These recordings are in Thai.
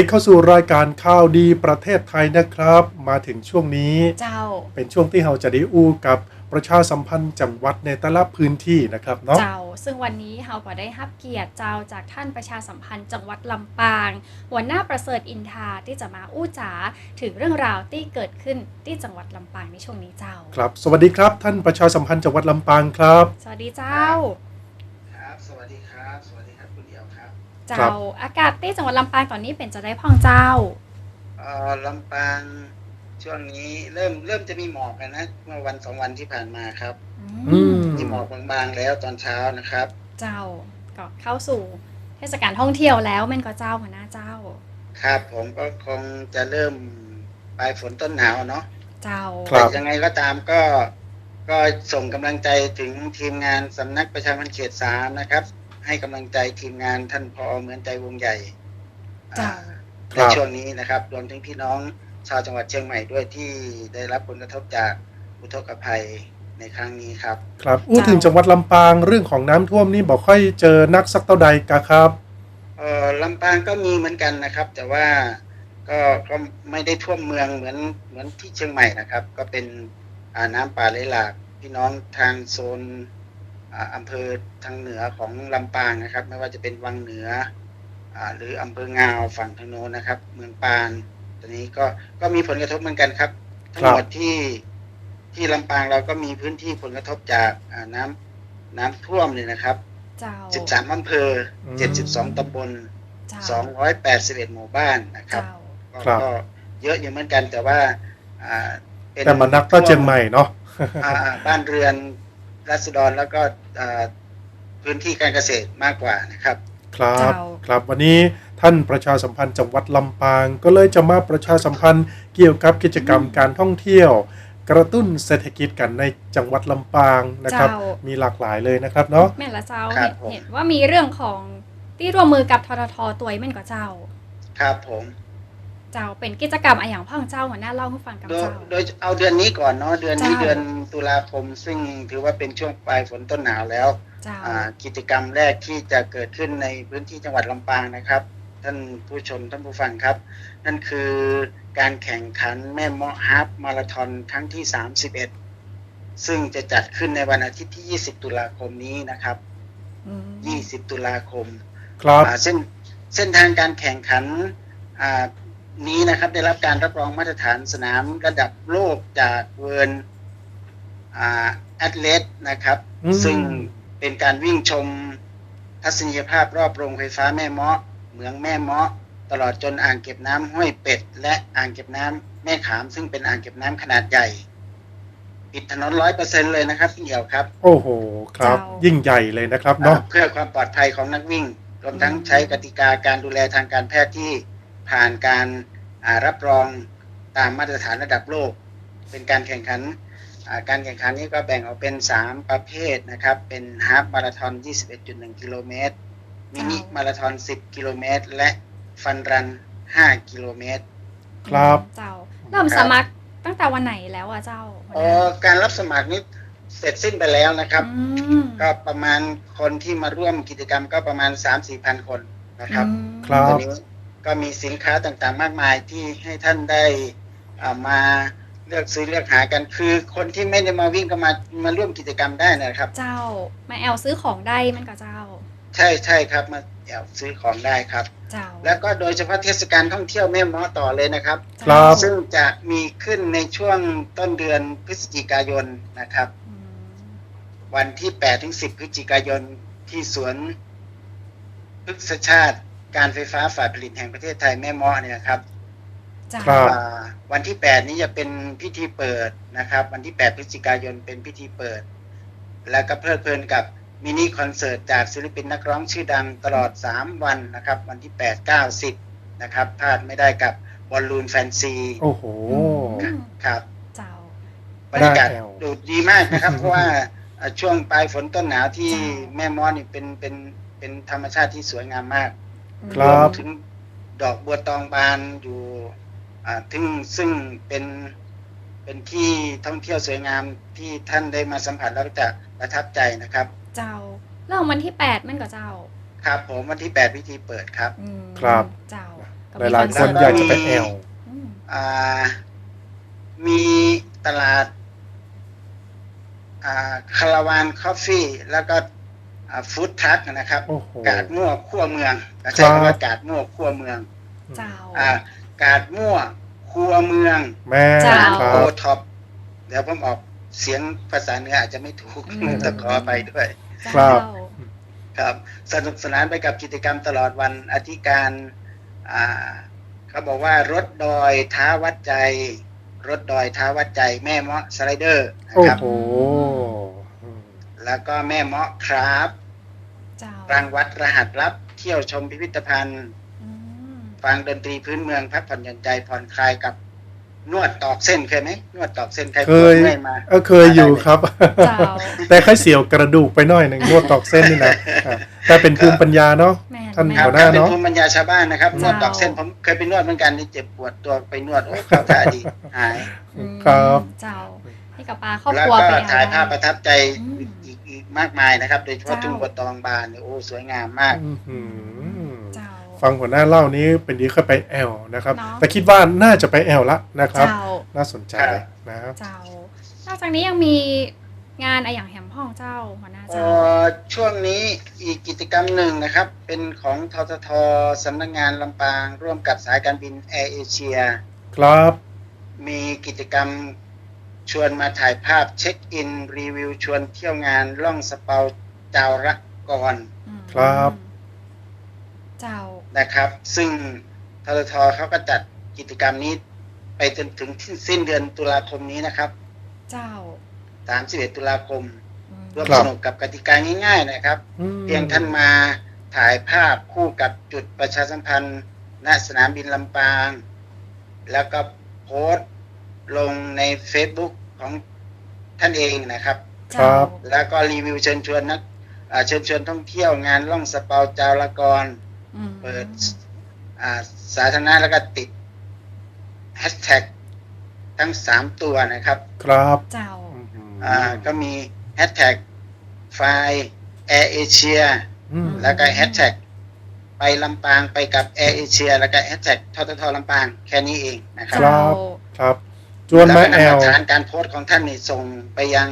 ปิดเข้าสู่รายการข่าวดีประเทศไทยนะครับ มาถึงช่วงนี้ เจ้า เป็นช่วงที่เราจะได้อู้กับประชาสัมพันธ์จังหวัดในแต่ละพื้นที่นะครับเนาะ เจ้า ซึ่งวันนี้เราก็ได้รับเกียรติเจ้าจากท่านประชาสัมพันธ์จังหวัดลำปาง หัวหน้าประเสริฐอินทาที่จะมาอู้จ๋าถึงเรื่องราวที่เกิดขึ้นที่จังหวัดลำปางในช่วงนี้เจ้า ครับ สวัสดีครับ ท่านประชาสัมพันธ์จังหวัดลำปางครับ สวัสดีเจ้า เจ้า อากาศที่จังหวัดลำปางตอนนี้เป็นจะได้พ่องเจ้าเอ่อลำปางช่วงนี้เริ่มเริ่มจะมีหมอกกันนะเมื่อวันสองวันที่ผ่านมาครับอืมมีหมอกบางๆแล้วตอนเช้านะครับ เจ้าก็เข้าสู่เทศกาลท่องเที่ยวแล้วแม่นก็เจ้าหัวหน้าเจ้า ครับผมก็คงจะเริ่มปลายฝนต้นหนาวเนาะเจ้าครับแต่ยังไงก็ตามก็ก็ส่งกำลังใจถึงทีมงานสำนักประชาพันธ์เขตสามนะครับ ให้กำลังใจทีมงานท่านพอเหมือนใจวงใหญ่เจ้าอ่าคในรับช่วงนี้นะครับ รวมถึงพี่น้องชาวจังหวัดเชียงใหม่ด้วยที่ได้รับผลกระทบจากอุทกภัยในครั้งนี้ครับ ครับอู้ถึงจังหวัดลำปางเรื่องของน้ำท่วมนี่บอกค่อยเจอนักสักเท่าใดกะครับเออลำปางก็มีเหมือนกันนะครับ แต่ว่าก็ก็ไม่ได้ท่วมเมืองเหมือนเหมือนที่เชียงใหม่นะครับ ก็เป็นอ่าน้ำป่าไหลหลากพี่น้องทางโซน อ่าอำเภอทางเหนือของลำปางนะครับ ไม่ว่าจะเป็นวังเหนืออ่าหรืออำเภองาวฝั่งทางโน้นนะครับ เมืองปานตอนนี้ก็ก็มีผลกระทบเหมือนกันครับ ทั้งหมดที่ที่ลำปางเราก็มีพื้นที่ผลกระทบจากอ่าน้ำน้ำท่วมเลยนะครับเจ้า13อำเภออืม72ตำบลเจ้า281หมู่บ้านนะครับเจ้าก็ครับก็เยอะอยู่เหมือนกันแต่ว่าอ่าเป็นแต่มันนักก็เชียงใหม่เนาะอ่าอ่าบ้านเรือน รัษฎรแล้วก็อ่าพื้นที่การเกษตรมากกว่านะครับ ครับเจ้าครับวันนี้ท่านประชาสัมพันธ์จังหวัดลำปาง ก็เลยจะมาประชาสัมพันธ์เกี่ยวกับกิจกรรมการท่องเที่ยว กระตุ้นเศรษฐกิจกันในจังหวัดลำปางนะครับเจ้ามีหลากหลายเลยนะครับเนาะแม่นละเจ้าครัเห็บนผมเห็นว่ามีเรื่องของที่ร่วมมือกับทททตัวแม่นก็เจ้า ครับผม เจ้าเป็นกิจกรรมอะไรอย่างพ่องเจ้าหัวหน้าเล่าให้ฟังกับโดยเจ้า โดยเอาเดือนนี้ก่อนเนาะเดือนนี้เจ้า เดือนตุลาคม ซึ่งถือว่าเป็นช่วงปลายฝนต้นหนาวแล้วเจ้าอ่ากิจกรรมแรกที่จะเกิดขึ้นในพื้นที่จังหวัดลำปางนะครับ ท่านผู้ชมท่านผู้ฟังครับ นั่นคือการแข่งขันแม่เมาะฮาล์ฟมาราธอนครั้งที่ 31 ซึ่งจะจัดขึ้นในวันอาทิตย์ที่ 20 ตุลาคมนี้นะครับ อืม20 ตุลาคม ครับ อ่าเส้นเส้นทางการแข่งขันอ่า นี้นะครับได้รับการรับรองมาตรฐานสนามระดับโลกจากเวิร์นแอตเลสนะครับอืมซึ่งเป็นการวิ่งชมทัศนียภาพรอบโรงไฟฟ้าแม่เมาะเหมืองแม่เมาะตลอดจนอ่างเก็บน้ำห้วยเป็ด และอ่างเก็บน้ำแม่ขาม ซึ่งเป็นอ่างเก็บน้ำขนาดใหญ่ปิดถนนร้อยเปอร์เซ็นเลยนะครับพี่เหี่ยวครับ โอ้โหครับ ยิ่งใหญ่เลยนะครับเนาะเพื่อความปลอดภัยของนักวิ่ง รวมทั้งใช้กติกาการดูแลทางการแพทย์ที่ ผ่านการอ่ารับรองตามมาตรฐานระดับโลก เป็นการแข่งขันอ่าการแข่งขันนี้ก็แบ่งออกเป็น 3 ประเภทนะครับ เป็นฮาล์ฟมาราธอน 21.1 กิโลเมตร มินิมาราธอน 10 กิโลเมตร และฟันรัน 5 กิโลเมตร ครับเจ้าเริ่มสมัครตั้งแต่วันไหนแล้วอะเจ้าหัวหอ๋อน้าการรับสมัครนี้เสร็จสิ้นไปแล้วนะครับอืมก็ประมาณคนที่มาร่วมกิจกรรมก็ประมาณ 3-4พันคนนะครับอืมครับตอนนี้ ก็มีสินค้าต่างๆ มากมายที่ให้ท่านได้อ่ามาเลือกซื้อเลือกหากันคือคนที่ไม่ได้มาวิ่งก็มามาร่วมกิจกรรมได้นะครับ เจ้ามาแอลซื้อของได้แมันก็เจ้า ใช่ใช่ครับมาแอบซื้อของได้ครับ เจ้า แล้วก็โดยเฉพาะเทศกาลท่องเที่ยวแม่เมอต่อเลยนะครับครับซึ่งจะมีขึ้นในช่วงต้นเดือนพฤศจิกายนนะครับอืมวันที่8ถึง10พฤศจิกายนที่สวนพฤกษชาติ การไฟฟ้าฝ่ายผลิตแห่งประเทศไทยแม่เมาะเนี่ยนะครับเจ้าครับ อ่าวันที่ 8 นี้จะเป็นพิธีเปิดนะครับ วันที่ 8 พฤศจิกายนเป็นพิธีเปิด แล้วก็เพลิดเพลินกับมินิคอนเสิร์ตจากศิลปินนักร้องชื่อดังตลอด 3 วันนะครับ วันที่ 8 9 10 นะครับพลาดไม่ได้กับบอลลูนแฟนซีโอ้โห อืมครับ เจ้า บรรยากาศน่าแอวดูดีมากนะครับ เพราะว่าอ่าช่วงปลายฝนต้นหนาวที่จ้า แม่มอนี่เป็นเป็นเป็นธรรมชาติที่สวยงามมาก ครับวมถึงดอกบัวตองบานอยู่อ่าถึงซึ่งเป็นเป็นที่ท่องเที่ยวสวยงามที่ท่านได้มาสัมผัสแล้วจะประทับใจนะครับ เจ้าเริ่มวันที่แปดแมันก็เจ้าครับผมวันที่ 8 พิธีเปิดครับ อืมครับ เจ้าก็หมีลายคอนๆคเสินร์ตอยากจะไปแอล อืมอ่ามีตลาดอ่าคาราวานคอฟฟี่แล้วก็ ฟู้ดทรัคนะครับ โอ้โห กาดมั่วขั้วเมืองเราใช้ครับคำว่ากาดมั่วขั้วเมืองเจ้า อ่ากาดมั่วครัวเมืองแม่เจ้าครัโอบ ท็อปเดี๋ยวผมออกเสียงภาษาเหนืออาจจะไม่ถูกอืม ต้องขอไปด้วย ครับเจ้าครับสนุกสนานไปกับกิจกรรมตลอดวันอธิการอ่าเขาบอกว่ารถดอยท้าวัดใจ รถดอยท้าวัดใจแม่เมาะสไลเดอร์นะโอ้ครับ โหอืม แล้วก็แม่เมาะครับเจ้ารังวัดรหัสลับเที่ยวชมพิพิธภัณฑ์อืมฟังดนตรีพื้นเมืองพักผ่อนหย่อนใจผ่อนคลายกับนวดตอกเส้นเคยไหมนวดตอกเส้นใครเคปวดยเมื่อยมาเออเคยอยู่ครับเจ้าแต่ค่อยเสียวกระดูกไปหน่อยหนึ่งนวดตอกเส้นนี่นะอะแต่เป็นภูมิปัญญาเนาะแม่นท่านแม่ครับหัวหน้าก็เป็นเนอะภูมิปัญญาชาวบ้านนะครับนเจ้าวดตอกเส้นผมเคยไปนวดเหมือนกันนี่เจ็บปวดตัวไปนวดโอ้เข้าท่าดีหายอืมครับเจ้าให้กับปลาครอบแล้ควรัวก็ไปถ่ายเอภาพประทับใจอื มอีกอีกมากมายนะครับ โดยเฉพาะเจ้าทุ่งบัวตองบานเนี่ยโอ้สวยงามมากอื้อหือเจ้า ฟังหัวหน้าเล่านี้เป็นดีเคยไปแอลนะครับ เนอะ แต่คิดว่าน่าจะไปแอลละนะครับ เจ้า น่าสนใจครับนะครับ เจ้านอกจากนี้ยังมีงานอะไรอย่างแหมห้องเจ้าหัวหน้าเอ่เจ้าอช่วงนี้อีกกิจกรรมหนึ่งนะครับ เป็นของทททสำนักงานลำปาง ร่วมกับสายการบินแอร์เอเชีย ครับ มีกิจกรรม ชวนมาถ่ายภาพเช็คอิน รีวิวชวนเที่ยวงานล่องสเปาเจ้าระกรอืมครับ เจ้านะครับ ซึ่งทททเขาก็จัดกิจกรรมนี้ ไปจนถึงสิ้นเดือนตุลาคมนี้นะครับ เจ้า31ตุลาคมอืมร่วมครัสบนุกกับกติกาง่ายๆนะครับอืมเพียงท่านมาถ่ายภาพคู่กับจุดประชาสัมพันธ์ณสนามบินลำปาง แล้วก็โพสต์ ลงใน Facebook ของท่านเองนะครับ ครับแล้วก็รีวิวเชิญชวนนักอ่าเชิญชวนท่องเที่ยวงานล่องสเปาจาวละกร อืมเปิดอ่าสาธารณะแล้วก็ติดแฮชแท็กทั้งสามตัวนะครับครับเจ้าอื้อหืออ่าก็มีแฮชแท็กไฟแอร์เอเชียอืม แล้วก็แฮชแท็กไปลำปางไปกับแอร์เอเชียแล้วก็แฮชแท็กทททลำปางแค่นี้เองนะครัคบรับ ครับ จวนแล้วมาก็แอนำหลลักฐานการโพสต์ของท่านนี่ส่งไปยัง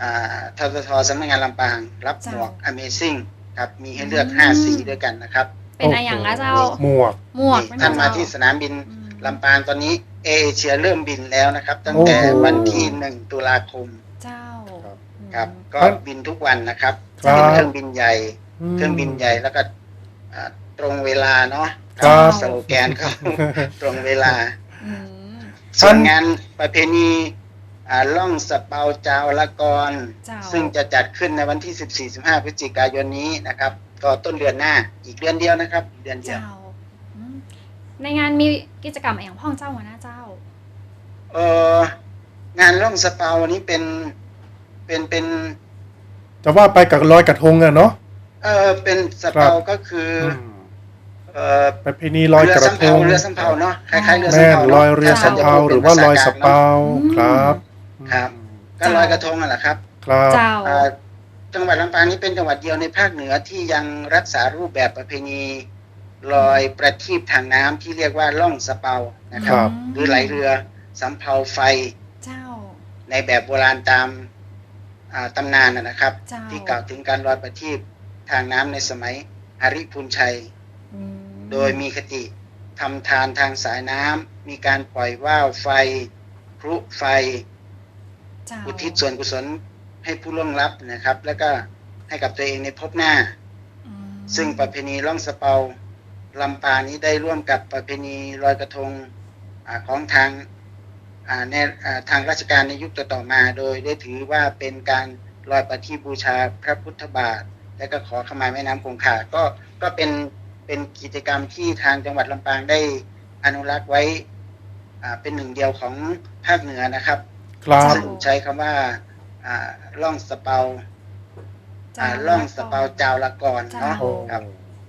อ่าทททสำนักงานลำปาง รับหมวก Amazing ครับ มีให้เลือกอืม5สีด้วยกันนะครับ เป็นอะไรอย่างละเจ้า หมวก หมวกนี่ท่านมาที่สนามบินอืมลำปางตอนนี้เอเชียเริ่มบินแล้วนะครับ ตั้งแต่โอ้โหวันที่1ตุลาคม เจ้า ครับอืมครับก็ครับบินทุกวันนะครับครับเป็นเครื่องบินใหญ่มเครื่องบินใหญ่แล้วก็อ่าตรงเวลาเนาะครับสโลแกนเขาตรงเวลาอืม ส่วนงานประเพณีอ่าล่องสะเปาจาวละกรเจ้าซึ่งจะจัดขึ้นในวันที่ 14-15 พฤศจิกายนนี้นะครับ ก็ต้นเดือนหน้าอีกเดือนเดียวนะครับอีกเดือนเดียวเจ้าอืมในงานมีกิจกรรมอะไรอย่างพ่องเจ้าหัวหน้าเจ้า เอองานล่องสะเปานี้เป็นเป็นเป็นจะว่าไปกับลอยกระทงอะเนาะเออเป็นสะเปาครับก็คืออมเออ ประเพณีลอยเรืกระสำทเภางเรือสำเภาเนาะคล้ายๆเรือแม่สำนเภาลเนาะอยเรือสำเภาหรือว่าลอยสะเปาอืมครับครับ ก็ลอยกระทงอะแหละครับครับเจ้าอ่าจังหวัดลำปางนี้เป็นจังหวัดเดียวในภาคเหนือที่ยังรักษารูปแบบประเพณีลอยประทีปทางน้ำที่เรียกว่าล่องสะเปานะคครัรับบหรือไหลเรือสำเภาไฟเจ้าในแบบโบราณตามอ่าตำนานนะนะครับเจ้าที่กล่าวถึงการลอยประทีปทางน้ำในสมัยหริพูนชัยอืม โดยมีคติทำทานทางสายน้ำมีการปล่อยว่าวไฟพลุไฟเจ้าอุทิศส่วนกุศลให้ผู้ล่วงลับนะครับ แล้วก็ให้กับตัวเองในภพหน้าอืมซึ่งประเพณีล่องสะเปาลำปางนี้ได้ร่วมกับประเพณีลอยกระทงอาของทางอ่าในอ่าทางราชการในยุคต่อๆมา โดยได้ถือว่าเป็นการลอยประทีปบูชาพระพุทธบาท และก็ขอขมาแม่น้ำคงคาก็ก็เป็น เป็นกิจกรรมที่ทางจังหวัดลำปางได้อนุรักษ์ไว้อ่าเป็นหนึ่งเดียวของภาคเหนือนะครับครับซึ่งใช้คำว่าอ่าล่องสะเปาเจ้าอ่าล่องสะเปาจาวละกรเนาะเจ้าครับ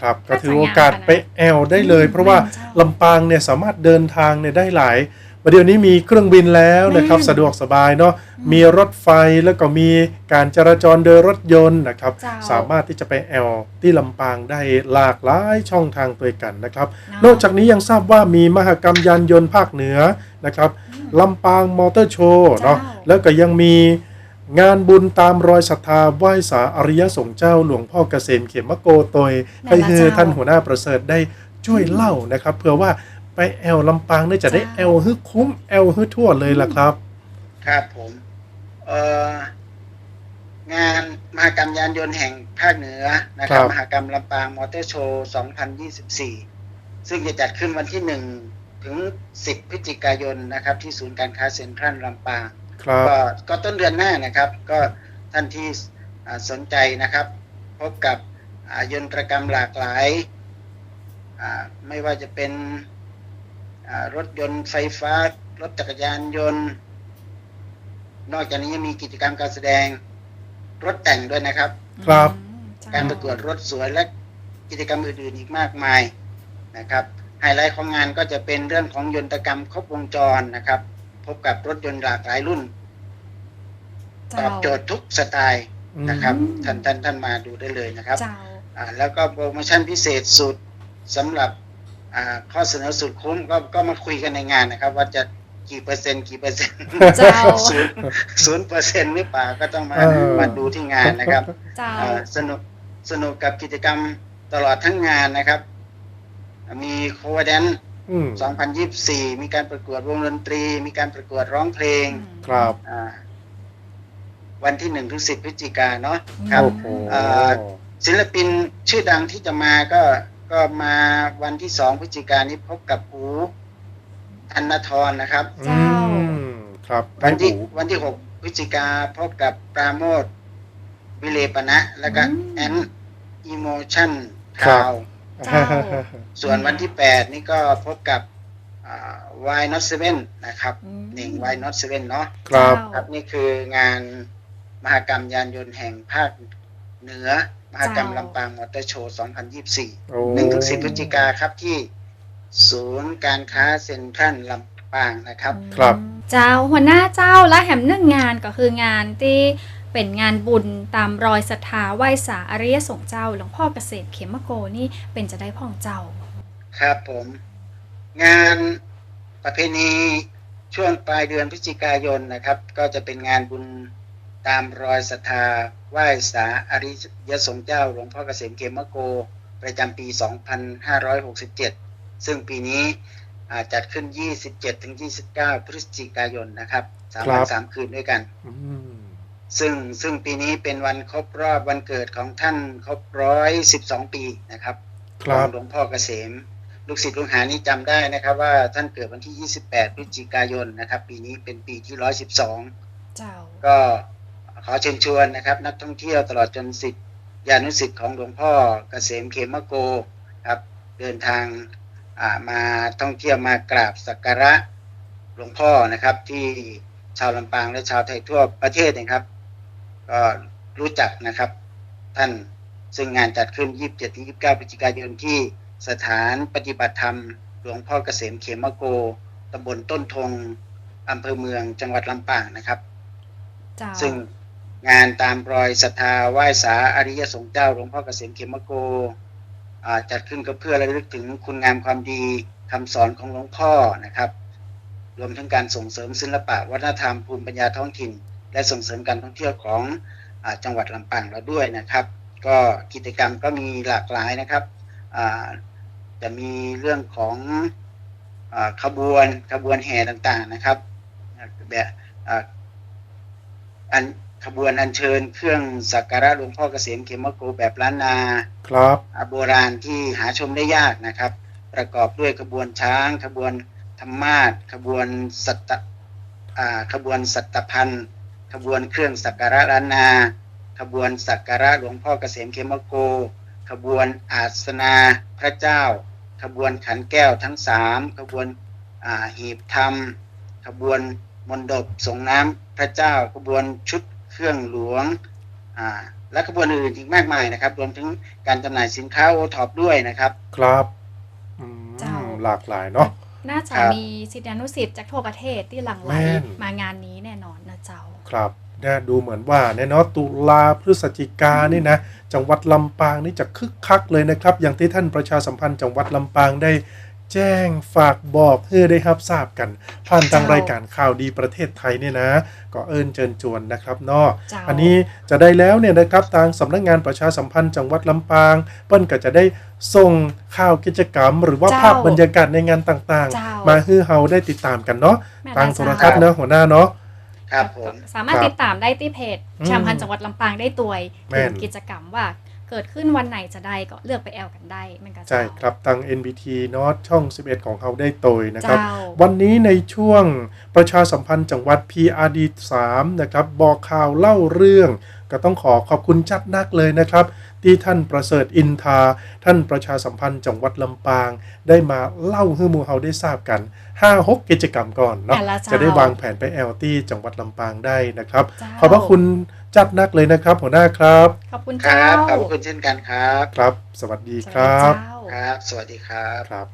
ครับก็ถือโอกาสไปแอลได้เลย เพราะว่าเจ้าลำปางเนี่ยสามารถเดินทางเนี่ยได้หลาย ประเดี๋ยวนี้มีเครื่องบินแล้วนะครับแม่นสะดวกสบายเนาะอืมมีรถไฟแล้วก็มีการจราจรโดยรถยนต์นะครับเจ้าสามารถที่จะไปแอลที่ลำปางได้หลากหลายช่องทางตัวกันนะครับเนาะนอกจากนี้ยังทราบว่ามีมหกรรมยานยนต์ภาคเหนือนะครับลำปางมอเตอร์โชว์เนาะเจ้าแล้วก็ยังมีงานบุญตามรอยศรัทธาไหว้สาอริยสงฆ์เจ้าหลวงพ่อเกษมเขมโกโตยนั่ให้นล่ะคือเจ้าท่านหัวหน้าประเสริฐได้ช่วยเล่านะครับเพื่อว่า ไปแอลลำปางเนี่ยจะได้เจ้าแอลฮึคุ้มแอลฮึทั่วเลยล่ะครับ ครับผมเอ่องานมหกรรมยานยนต์แห่งภาคเหนือนะครับครับ มหกรรมลำปางมอเตอร์โชว์ 2024 ซึ่งจะจัดขึ้นวันที่ 1 ถึง 10 พฤศจิกายนนะครับ ที่ศูนย์การค้าเซ็นทรัลลำปางครับก็ก็ต้นเดือนหน้านะครับ ก็ท่านที่อ่าสนใจนะครับ พบกับอ่ายนตรกรรมหลากหลายอ่าไม่ว่าจะเป็นอ่า รถยนต์ไฟฟ้า รถจักรยานยนต์ นอกจากนี้ยังมีกิจกรรมการแสดง รถแต่งด้วยนะครับ ครับอืมเจ้การประกวดรถสวยและกิจกรรมอื่นๆอีกมากมายนะครับไฮไลท์ของงานก็จะเป็นเรื่องของยนตรกรรมครบวงจรนะครับ พบกับรถยนต์หลากหลายรุ่นตเจ้าอบโจทย์ทุกสไตล์นะครับ ท่านท่านท่านมาดูได้เลยนะครับเจ้าอ่าแล้วก็โปรโมชั่นพิเศษสุดสำหรับอ่า ข้อเสนอสุดคุ้มก็ก็มาคุยกันในงานนะครับ ว่าจะกี่เปอร์เซ็นต์กี่เปอร์เซ็นต์เจ้าศูนย์ศูนย์เปอร์เซ็นต์หรือเปล่าก็ต้องมาเออมาดูที่งานนะครับเจ้าอ่าสนุกสนุกกับกิจกรรมตลอดทั้งงานนะครับ มีโค v แดนอืม2024 มีการประกวดวงดนตรี มีการประกวดร้องเพลง ครับอ่าวันที่1ถึง10พฤศจิกาเนาะครับโอ้โหอ่าศิลปินชื่อดังที่จะมาก็ ก็มาวันที่2พฤศจิกายนนี้พบกับอูธนทรนะครับ เจ้า อืมครับวันที่ไอ้หูวันที่6พฤศจิกาพบกับปราโมทวิเลปนะ แล้วก็อืม แอนอิโมชันครัทาบวเจ้า ส่วนวันที่8นี่ก็พบกับวายน็อตเซเว่นนะครับอืมหนึ่งวายน็อตเซเว่นเนาะครับ ครับนี่คืองานมหกรรมยานยนต์แห่งภาคเหนือ มหกรรมเจ้าลำปางมอเตอร์โชว์ 2024โอ้หนึ่งถึงสิบพฤศจิกาครับที่ศูนย์การค้าเซ็นทรัลลำปางนะครับ ครับ เจ้าหัวหน้าเจ้าและแหมหนึ่งงานก็คืองานที่เป็นงานบุญตามรอยศรัทธาไหว้สาอริยสงฆ์เจ้า หลวงพ่อเกษตรเขมโกนี่เป็นจะได้พ่องเจ้า ครับผม งานประเพณีช่วงปลายเดือนพฤศจิกายนนะครับ ก็จะเป็นงานบุญ ตามรอยศรัทธาไหว้สาอริยสงฆ์เจ้าหลวงพ่อเกษมเขมโก ประจำปี 2567 ซึ่งปีนี้อ่าจัดขึ้น 27-29 พฤศจิกายนนะครับสามครัวันบสามคืนด้วยกันอืมซึ่งซึ่งปีนี้เป็นวันครบรอบวันเกิดของท่านครบร้อยสิบสองปีนะครับคขรัองบหลวงพ่อเกษม ลูกศิษย์ลูกหานี่จำได้นะครับ ว่าท่านเกิดวันที่28พฤศจิกายนนะครับ ปีนี้เป็นปีที่112เจ้าก็ ขอเชิญชวนนะครับ นักท่องเที่ยวตลอดจนสิทธิญานุสิทธิ์ของหลวงพ่อเกษมเขมโกครับ เดินทางอ่ามาท่องเที่ยวมากราบสักการะหลวงพ่อนะครับ ที่ชาวลำปางและชาวไทยทั่วประเทศนะครับ ก็รู้จักนะครับ ท่านซึ่งงานจัดขึ้น 27-29พฤศจิกายนที่สถานปฏิบัติธรรม หลวงพ่อเกษมเขมโกตำบลต้นทงอำเภอเมืองจังหวัดลำปางนะครับเจ้าซึ่ง งานตามรอยศรัทธาไหว้สาอริยสงฆ์เจ้าหลวงพ่อเกษมเขมโกจัดขึ้นก็เพื่อระลึกถึงคุณงามความดีคำสอนของหลวงพ่อนะครับ รวมทั้งการส่งเสริมศิลปะวัฒนธรรมภูมิปัญญาท้องถิ่น และส่งเสริมการท่องเที่ยวของอจังหวัดลำปางเราด้วยนะครับ ก็กิจกรรมก็มีหลากหลายนะครับจะมีเรื่องของอขบวนขบวนแห่ต่างๆนะครับแบบอัน ขบวนอัญเชิญเครื่องสักการะหลวงพ่อเกษมเขมโกแบบล้านนา ครับอ่าโบราณที่หาชมได้ยากนะครับ ประกอบด้วยขบวนช้าง ขบวนธรรมาสขบวนสัตตะอ่าขบวนสัตตพันธ์ขบวนเครื่องสักการะล้านนา ขบวนสักการะหลวงพ่อเกษมเขมโก ขบวนอาสนาพระเจ้า ขบวนขันแก้วทั้งสามขบวนอ่าหีบธรรม ขบวนมนดบส่งน้ำพระเจ้า ขบวนชุด เครื่องหลวงอ่าและขบวนอื่นๆอีกมากมายนะครับ รวมถึงการจำหน่ายสินค้าโอท็อปด้วยนะครับ ครับอืมเจ้าหลากหลายเนาะน่าจะครับมีศิษยานุศิษย์จากทั่วประเทศที่หลั่งไหลแม่นมางานนี้แน่นอนนะเจ้า ครับนะดูเหมือนว่าเนี่ยเนาะตุลาพฤศจิกานี่นะ จังหวัดลำปางนี่จะคึกคักเลยนะครับ อย่างที่ท่านประชาสัมพันธ์จังหวัดลำปางได้ แจ้งฝากบอกเพื่อได้รับทราบกัน ผ่านทางเจ้ารายการข่าวดีประเทศไทยเนี่ยนะ ก็เอิญเชิญชวนนะครับเนาะเจ้าอันนี้จะได้แล้วเนี่ยนะครับทางสำนักงานประชาสัมพันธ์จังหวัดลำปางเปิ้นก็จะได้ส่งข่าวกิจกรรม หรือว่าเจ้าภาพบรรยากาศในงานต่างเจ้าๆมาให้เฮาได้ติดตามกันเนาะแม่ทางนะโทเจ้รทัศน์เนาะหัวหน้าเนาะครับผมสามารถครับติดตามได้ที่เพจอืมชามพันธ์จังหวัดลำปางได้ตัวยแม่ถึนงกิจกรรมว่า เกิดขึ้นวันไหนจะได้ก็เลือกไปแอลกันได้แมันก็ใช่เจ้าครับทาง NBT เนาะช่อง 11 ของเขาได้โตยนะครับเจ้าวันนี้ในช่วงประชาสัมพันธ์จังหวัด PRD 3นะครับบอกข่าวเล่าเรื่องก็ต้องขอขอบคุณจัดนักเลยนะครับ ที่ท่านประเสริฐอินทา ท่านประชาสัมพันธ์จังหวัดลำปาง ได้มาเล่าให้หมูเฮาได้ทราบกัน5 6กิจกรรมก่อนเนาะแต่ละเจ้าจะได้วางแผนไปแอลตี้จังหวัดลำปางได้นะครับเจ้าขอบพระคุณ จัดนักเลยนะครับ หัวหน้าครับ ขอบคุณครัเจ้าบขอบคุณเช่นกันครับ ครับ สวัสดีสควัสรัดีบเจ้า ครับ สวัสดีครับ ครับ